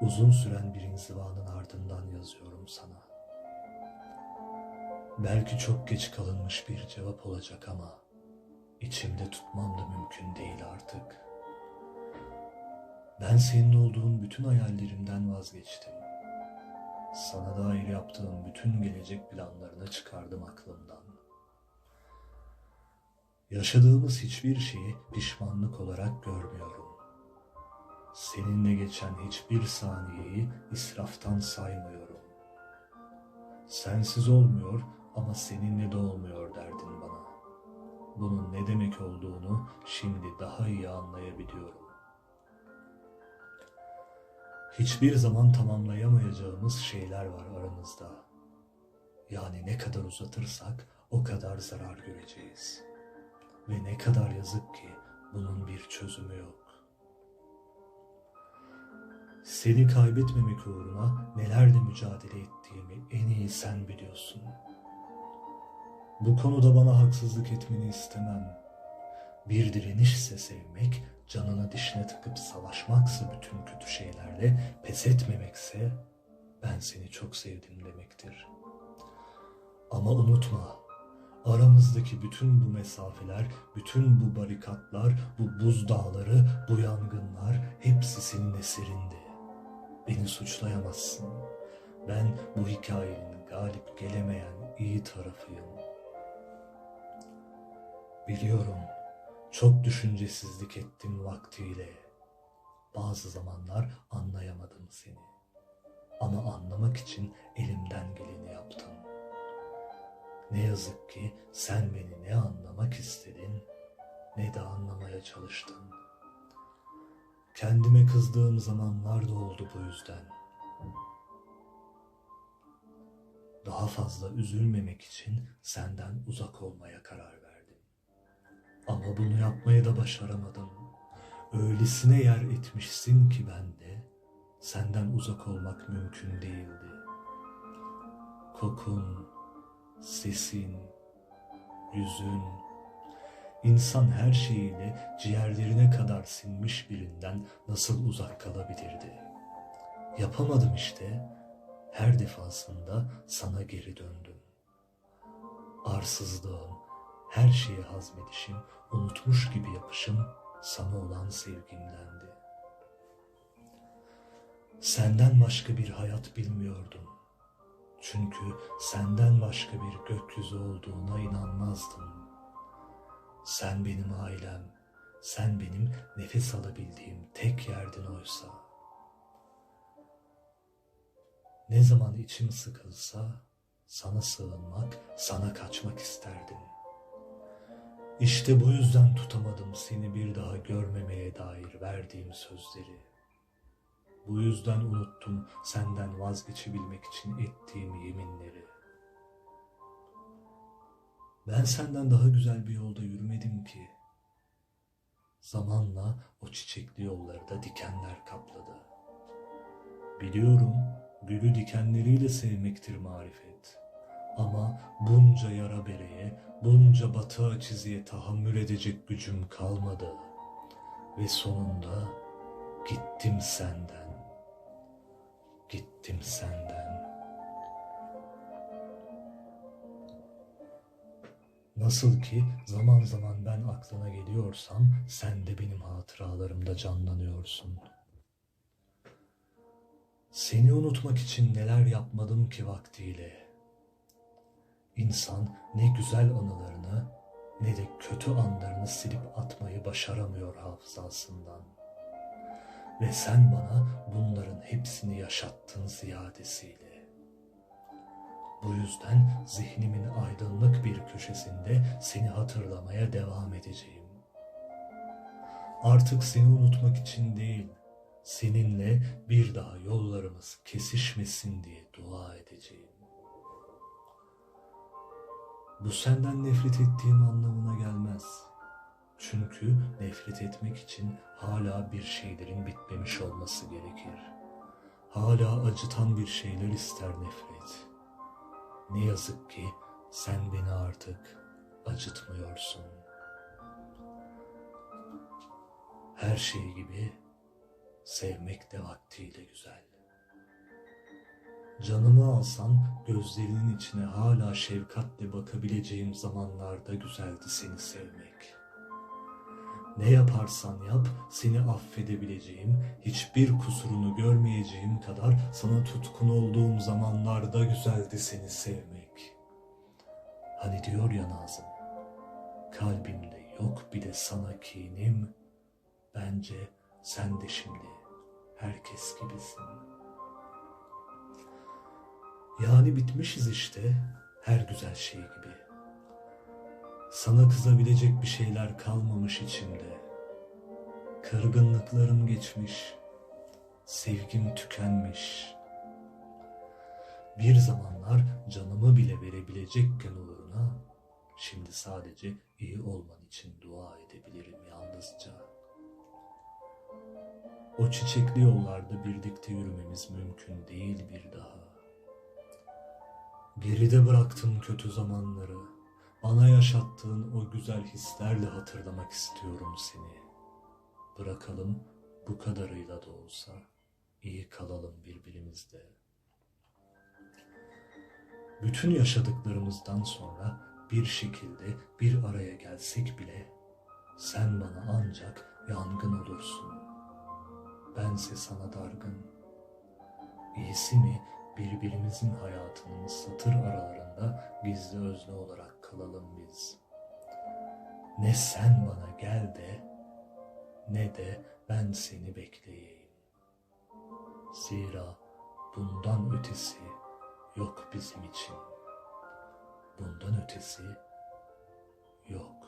uzun süren bir inzivanın ardından yazıyorum sana. Belki çok geç kalınmış bir cevap olacak ama içimde tutmam da mümkün değil artık. Ben senin olduğun bütün hayallerimden vazgeçtim. Sana dair yaptığım bütün gelecek planlarını çıkardım aklımdan. Yaşadığımız hiçbir şeyi pişmanlık olarak görmüyorum. Seninle geçen hiçbir saniyeyi israftan saymıyorum. Sensiz olmuyor ama seninle de olmuyor derdin bana. Bunun ne demek olduğunu şimdi daha iyi anlayabiliyorum. Hiçbir zaman tamamlayamayacağımız şeyler var aramızda. Yani ne kadar uzatırsak o kadar zarar göreceğiz. Ve ne kadar yazık ki bunun bir çözümü yok. Seni kaybetmemek uğruna nelerle mücadele ettiğimi en iyi sen biliyorsun. Bu konuda bana haksızlık etmeni istemem. Bir direnişse sevmek, canına dişine takıp savaşmaksa bütün kötü şeylerle pes etmemekse ben seni çok sevdim demektir. Ama unutma, aramızdaki bütün bu mesafeler, bütün bu barikatlar, bu buz dağları, bu yangınlar hepsi senin eserindi. Beni suçlayamazsın. Ben bu hikayenin galip gelemeyen iyi tarafıyım. Biliyorum çok düşüncesizlik ettim vaktiyle. Bazı zamanlar anlayamadım seni. Ama anlamak için elimden geleni yaptım. Ne yazık ki sen beni ne anlamak istedin ne de anlamaya çalıştın. Kendime kızdığım zamanlar da oldu bu yüzden. Daha fazla üzülmemek için senden uzak olmaya karar verdim. Ama bunu yapmayı da başaramadım. Öylesine yer etmişsin ki bende senden uzak olmak mümkün değildi. Kokun, sesin, yüzün, İnsan her şeyiyle ciğerlerine kadar sinmiş birinden nasıl uzak kalabilirdi? Yapamadım işte. Her defasında sana geri döndüm. Arsızlığım, her şeyi hazmedişim, unutmuş gibi yapışım sana olan sevgimdendi. Senden başka bir hayat bilmiyordum. Çünkü senden başka bir gökyüzü olduğuna inanmazdım. Sen benim ailem, sen benim nefes alabildiğim tek yerdin oysa. Ne zaman içim sıkılsa sana sığınmak, sana kaçmak isterdim. İşte bu yüzden tutamadım seni bir daha görmemeye dair verdiğim sözleri. Bu yüzden unuttum senden vazgeçebilmek için ettiğim yeminleri. Ben senden daha güzel bir yolda yürümedim ki. Zamanla o çiçekli yolları da dikenler kapladı. Biliyorum gülü dikenleriyle sevmektir marifet. Ama bunca yara bereye, bunca batığa çiziye tahammül edecek gücüm kalmadı. Ve sonunda gittim senden. Gittim senden. Nasıl ki zaman zaman ben aklına geliyorsam sen de benim hatıralarımda canlanıyorsun. Seni unutmak için neler yapmadım ki vaktiyle. İnsan ne güzel anılarını ne de kötü anlarını silip atmayı başaramıyor hafızasından. Ve sen bana bunların hepsini yaşattın ziyadesiyle. Bu yüzden zihnimin aydınlık bir köşesinde seni hatırlamaya devam edeceğim. Artık seni unutmak için değil, seninle bir daha yollarımız kesişmesin diye dua edeceğim. Bu senden nefret ettiğim anlamına gelmez. Çünkü nefret etmek için hala bir şeylerin bitmemiş olması gerekir. Hala acıtan bir şeyler ister nefret. Ne yazık ki sen beni artık acıtmıyorsun. Her şey gibi sevmek de vaktiyle güzel. Canımı alsan gözlerinin içine hala şefkatle bakabileceğim zamanlarda güzeldi seni sevmek. Ne yaparsan yap seni affedebileceğim, hiçbir kusurunu görmeyeceğim kadar sana tutkun olduğum zamanlarda güzeldi seni sevmek. Hani diyor ya Nazım, kalbimde yok bile sana kinim, bence sen de şimdi herkes gibisin. Yani bitmişiz işte her güzel şey gibi. Sana kızabilecek bir şeyler kalmamış içimde. Kırgınlıklarım geçmiş, sevgim tükenmiş. Bir zamanlar canımı bile verebilecekken uğruna, şimdi sadece iyi olman için dua edebilirim yalnızca. O çiçekli yollarda birlikte yürümemiz mümkün değil bir daha. Geride bıraktın kötü zamanları. Bana yaşattığın o güzel hislerle hatırlamak istiyorum seni. Bırakalım bu kadarıyla da olsa iyi kalalım birbirimizle. Bütün yaşadıklarımızdan sonra bir şekilde bir araya gelsek bile sen bana ancak yangın olursun. Bense sana dargın. İyisi mi birbirimizin hayatının satır aralarında gizli özne olarak kalalım biz. Ne sen bana gel de ne de ben seni bekleyeyim. Zira bundan ötesi yok bizim için. Bundan ötesi yok.